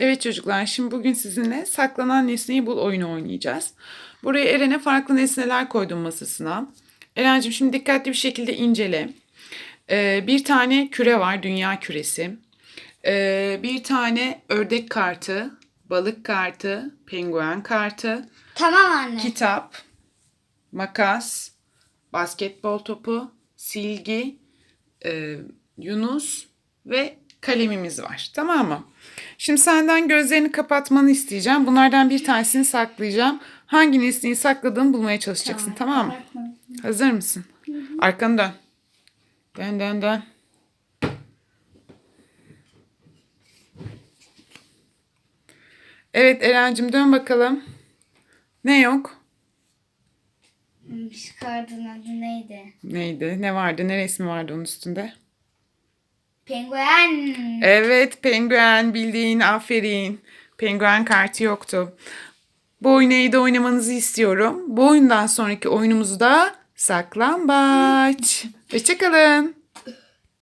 Evet çocuklar, şimdi bugün sizinle saklanan nesneyi bul oyunu oynayacağız. Buraya Eren'e farklı nesneler koydum masasına. Eren'cim şimdi dikkatli bir şekilde incele. Ee, bir tane küre var, dünya küresi. Ee, bir tane ördek kartı, balık kartı, penguen kartı, Tamam anne. kitap, makas, basketbol topu, silgi, e, Yunus ve kalemimiz var. Tamam mı? Şimdi senden gözlerini kapatmanı isteyeceğim. Bunlardan bir tanesini saklayacağım. Hangi nesneyi sakladığını bulmaya çalışacaksın. Tamam, mı? Hazır mısın? Arkanı dön. Dön dön dön. Evet Eren'cim dön bakalım. Ne yok? Şu kartın adı neydi? Neydi? Ne vardı? Ne resmi vardı onun üstünde? Penguen. Evet, penguen bildiğin aferin. Penguen kartı yoktu. Bu oyunu da oynamanızı istiyorum. Bu oyundan sonraki oyunumuz da saklambaç. Hoşçakalın.